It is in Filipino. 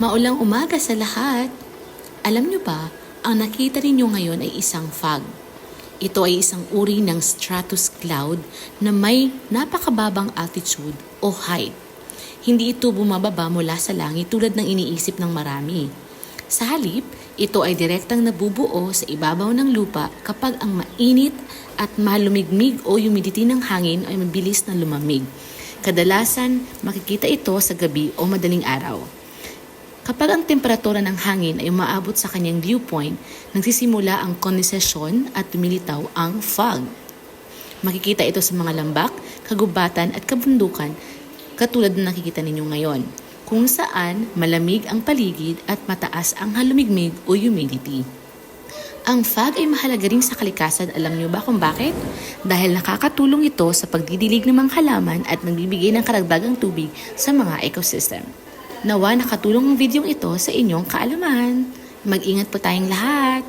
Maulang umaga sa lahat. Alam nyo ba, ang nakita ninyo ngayon ay isang fog. Ito ay isang uri ng stratus cloud na may napakababang altitude o height. Hindi ito bumababa mula sa langit tulad ng iniisip ng marami. Sa halip, ito ay direktang nabubuo sa ibabaw ng lupa kapag ang mainit at malumigmig o humidity ng hangin ay mabilis na lumamig. Kadalasan, makikita ito sa gabi o madaling araw. Kapag ang temperatura ng hangin ay umaabot sa kanyang dew point, nagsisimula ang kondensasyon at lumilitaw ang fog. Makikita ito sa mga lambak, kagubatan at kabundukan katulad ng nakikita ninyo ngayon, kung saan malamig ang paligid at mataas ang halumigmig o humidity. Ang fog ay mahalaga rin sa kalikasan. Alam niyo ba kung bakit? Dahil nakakatulong ito sa pagdidilig ng mga halaman at nagbibigay ng karagdagang tubig sa mga ecosystem. Nawa nakatulong ang videong ito sa inyong kaalaman. Mag-ingat po tayong lahat.